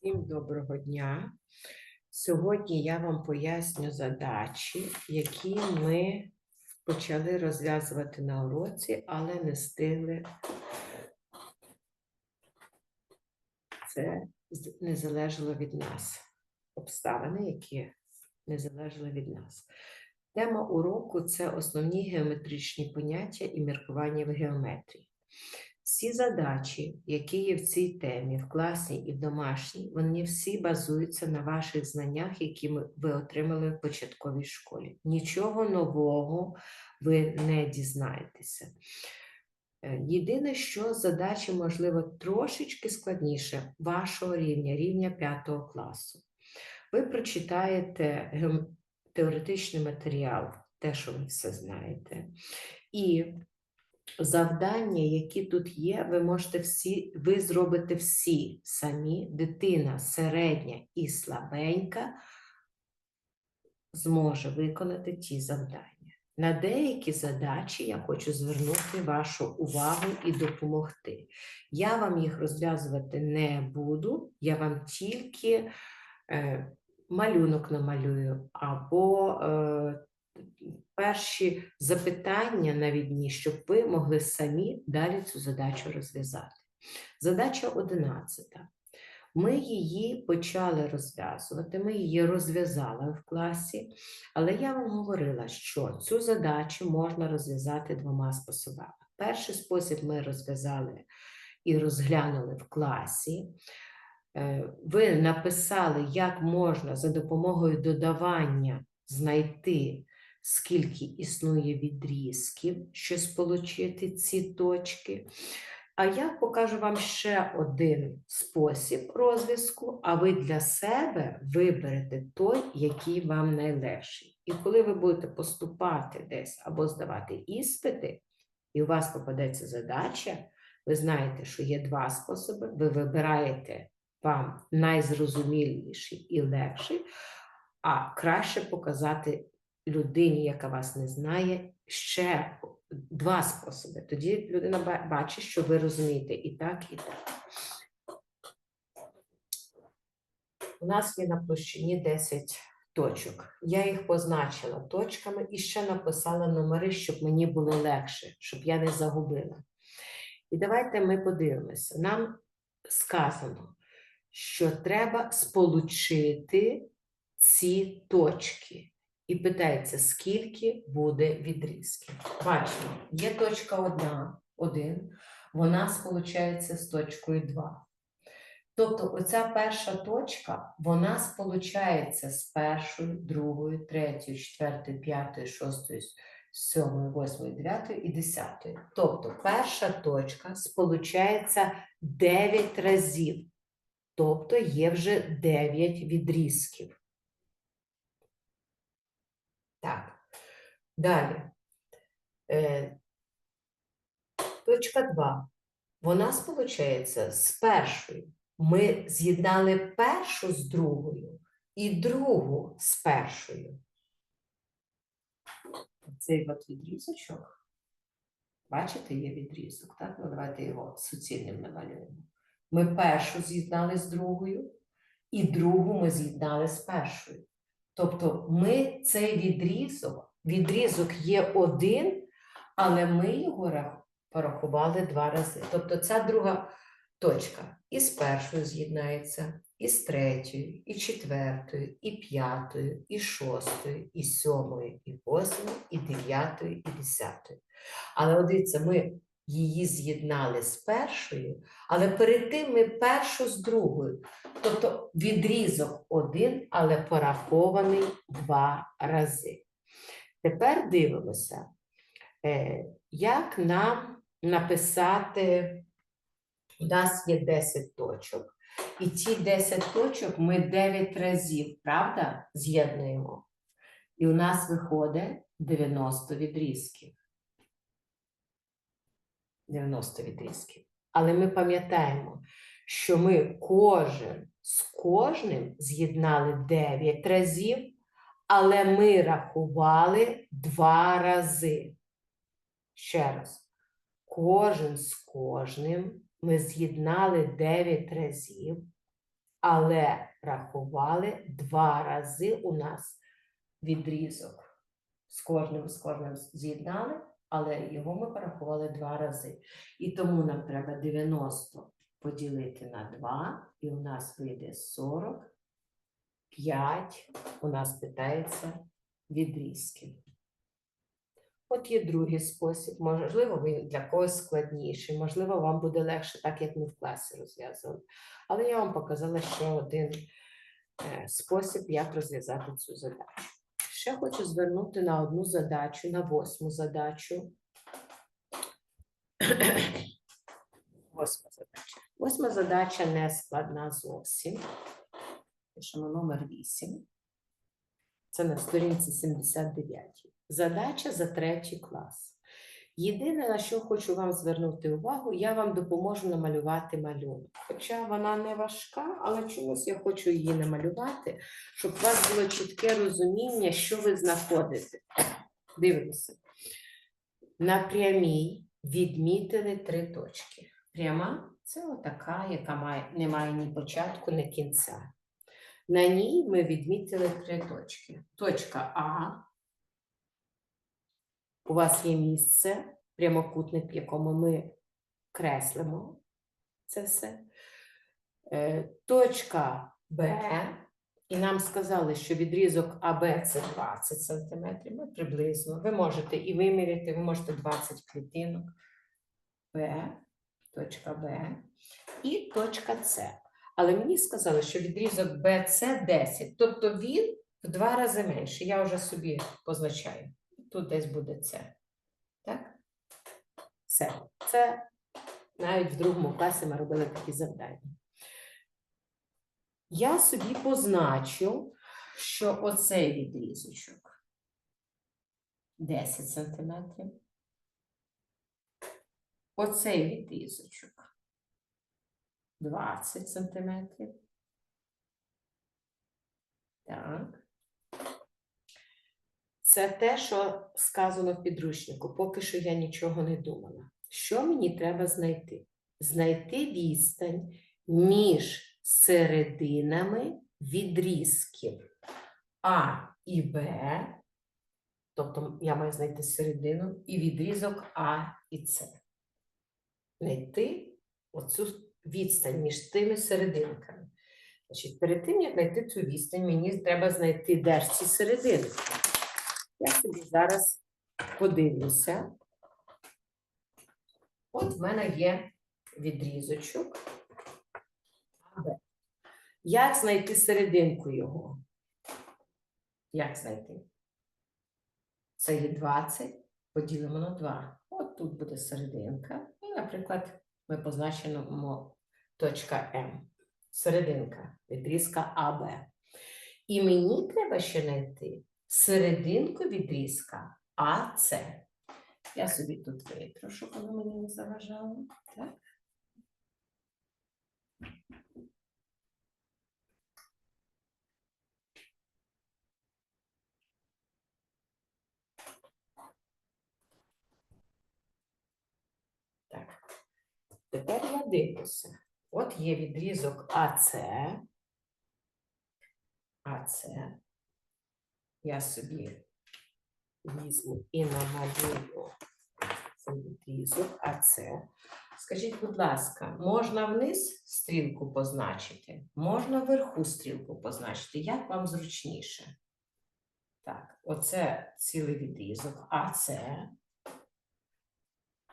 Всім доброго дня. Сьогодні я вам поясню задачі, які ми почали розв'язувати на уроці, але не встигли. Це не залежало від нас. Обставини, які не залежали від нас. Тема уроку це основні геометричні поняття і міркування в геометрії. Всі задачі, які є в цій темі, в класній і в домашній, вони всі базуються на ваших знаннях, які ви отримали в початковій школі. Нічого нового ви не дізнаєтеся. Е, Єдине, що задачі, можливо, трошечки складніше вашого рівня, рівня 5 класу. Ви прочитаєте теоретичний матеріал, те, що ви все знаєте, і завдання, які тут є, ви можете всі, ви зробите всі самі. Дитина середня і слабенька зможе виконати ті завдання. На деякі задачі я хочу звернути вашу увагу і допомогти. Я вам їх розв'язувати не буду, я вам тільки е, малюнок намалюю або е, перші запитання навідні, щоб ви могли самі далі цю задачу розв'язати. Задача 11. Ми її почали розв'язувати, ми її розв'язали в класі, але я вам говорила, що цю задачу можна розв'язати двома способами. Перший спосіб ми розв'язали і розглянули в класі. Е, Ви написали, як можна за допомогою додавання знайти, скільки існує відрізків, щоб сполучити ці точки. А я покажу вам ще один спосіб розв'язку, а ви для себе виберете той, який вам найлегший. І коли ви будете поступати десь або здавати іспити, і у вас попадеться задача, ви знаєте, що є два способи. Ви вибираєте вам найзрозуміліший і легший, а краще показати людині, яка вас не знає, ще два способи. Тоді людина бачить, що ви розумієте і так, і так. У нас є на площині 10 точок. Я їх позначила точками і ще написала номери, щоб мені було легше, щоб я не загубила. І давайте ми подивимося. Нам сказано, що треба сполучити ці точки. І питається, скільки буде відрізків. Бачимо, є точка одна, один, вона сполучається з точкою 2. Тобто оця перша точка, вона сполучається з першою, другою, третьою, четвертою, п'ятою, шостою, сьомою, восьмою, дев'ятою і десятою. Тобто перша точка сполучається 9 разів. Тобто є вже 9 відрізків. Так. Далі. Е, точка 2. Вона сполучається з першою. Ми з'єднали першу з другою і другу з першою. Цей от відрізочок. Бачите, є відрізок, так? Ну, давайте його суцільним намалюємо. Ми першу з'єднали з другою, і другу ми з'єднали з першою. Тобто ми цей відрізок, відрізок є один, але ми його порахували два рази. Тобто ця друга точка і з першою з'єднається, і з третьою, і четвертою, і п'ятою, і шостою, і сьомою, і восьмою, і дев'ятою, і десятою. Але дивіться, ми її з'єднали з першою, але перед тим ми першу з другою. Тобто відрізок один, але порахований два рази. Тепер дивимося, е, як нам написати, у нас є 10 точок, і ці 10 точок ми 9 разів, правда, з'єднуємо. І у нас виходить 90 відрізків. 90 відрізків. Але ми пам'ятаємо, що ми кожен з кожним з'єднали 9 разів, але ми рахували 2 рази. Ще раз, кожен з кожним ми з'єднали 9 разів, але рахували два рази у нас відрізок. З кожним з кожним з'єднали, але його ми порахували два рази. І тому нам треба 90 поділити на 2, і у нас вийде 45. У нас питається відрізків. От є другий спосіб. Можливо, він для когось складніший, можливо, вам буде легше, так як ми в класі розв'язували. Але я вам показала ще один е, спосіб, як розв'язати цю задачу. Ще хочу звернути на одну задачу, на восьму задачу. Восьма задача. Восьма задача не складна зовсім. Пишемо номер 8. Це на сторінці 79. Задача за третій клас. Єдине, на що хочу вам звернути увагу, я вам допоможу намалювати малюнок. Хоча вона не важка, але чомусь я хочу її намалювати, щоб у вас було чітке розуміння, що ви знаходите. Дивимося. На прямій відмітили три точки. Пряма це отака, яка має, не має ні початку, ні кінця. На ній ми відмітили три точки. Точка А. У вас є місце, прямокутник, в якому ми креслимо це все. Е, Точка Б. І нам сказали, що відрізок АБ це 20 см, ну, приблизно. Ви можете і виміряти, ви можете 20 клітинок. Б, точка Б і точка С. Але мені сказали, що відрізок BC 10, тобто він в два рази менший. Я вже собі позначаю. Тут десь буде С. Так? Все. Це навіть в другому класі ми робили такі завдання. Я собі позначу, що оцей відрізочок 10 сантиметрів. Оцей відрізочок 20 сантиметрів. Так. Це те, що сказано в підручнику. Поки що я нічого не думала. Що мені треба знайти? Знайти відстань між серединами відрізків А і Б. Тобто я маю знайти середину і відрізок А і С. Знайти оцю відстань між тими серединками. Значить, перед тим, як знайти цю відстань, мені треба знайти де ж ці серединки. Я собі зараз подивлюся. От в мене є відрізочок. Як знайти серединку його? Як знайти? Це є 20, поділимо на 2. От тут буде серединка. І, наприклад, ми позначимо точка М. Серединка, відрізка АБ. І мені треба ще знайти серединку відрізка АЦ. Я собі тут витру, щоб воно мені не заважало. Так. Тепер я дивлюся. От є відрізок АЦ. АЦ. Я собі візьму і намалюю цей відрізок АЦ. Скажіть, будь ласка, можна вниз стрілку позначити? Можна вверху стрілку позначити? Як вам зручніше? Так, оце цілий відрізок АЦ.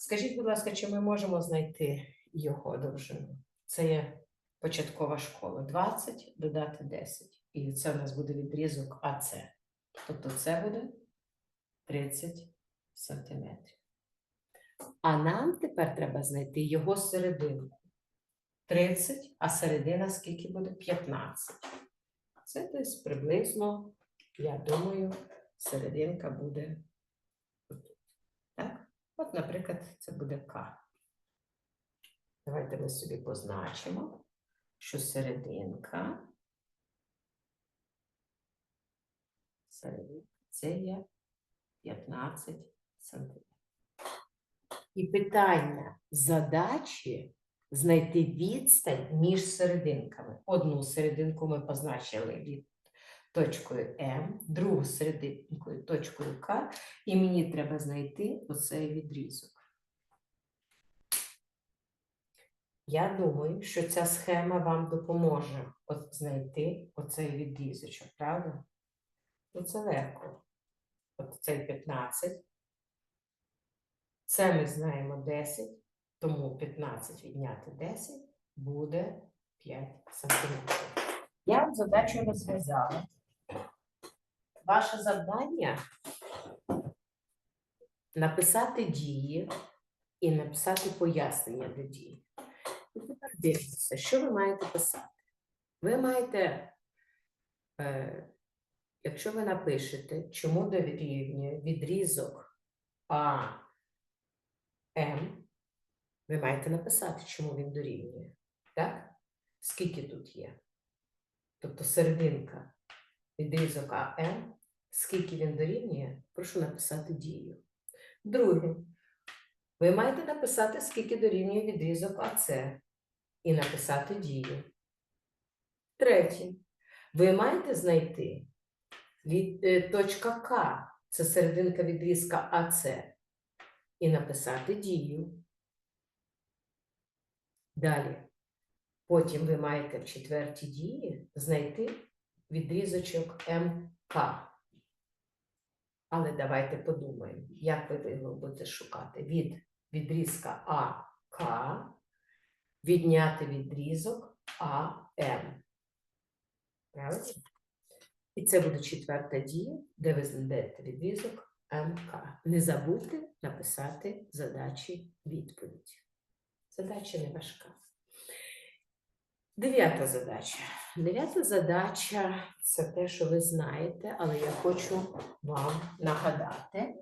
Скажіть, будь ласка, чи ми можемо знайти його довжину? Це є початкова школа. 20 додати 10. І це у нас буде відрізок АЦ. Тобто це буде 30 сантиметрів. А нам тепер треба знайти його серединку. 30, а середина скільки буде? 15. Це десь приблизно, я думаю, серединка буде тут. Так? От, наприклад, це буде К. Давайте ми собі позначимо, що серединка. Це є 15 сантиметрів. І питання задачі знайти відстань між серединками. Одну серединку ми позначили від точкою М, другу серединкою точкою К, і мені треба знайти оцей відрізок. Я думаю, що ця схема вам допоможе знайти оцей відрізочок, правда? Ну, це легко. От цей 15. Це ми знаємо 10, тому 15 відняти 10 буде 5 сантиметрів. Я задачу розв'язала. Ваше завдання написати дії і написати пояснення до дії. І тепер дивіться, що ви маєте писати. Ви маєте, е, якщо ви напишете, чому дорівнює відрізок А М, ви маєте написати, чому він дорівнює. Так? Скільки тут є? Тобто серединка відрізок АМ, скільки він дорівнює, прошу написати дію. Друге, ви маєте написати, скільки дорівнює відрізок АЦ і написати дію. Третє, ви маєте знайти від, е, точка К, це серединка відрізка АЦ, і написати дію. Далі. Потім ви маєте в четвертій дії знайти відрізочок МК. Але давайте подумаємо, як ви його будете шукати. Від відрізка АК відняти відрізок АМ. І це буде четверта дія, де ви знайдете відрізок МК. Не забудьте написати задачі відповідь. Задача не важка. Дев'ята задача. Дев'ята задача це те, що ви знаєте, але я хочу вам нагадати.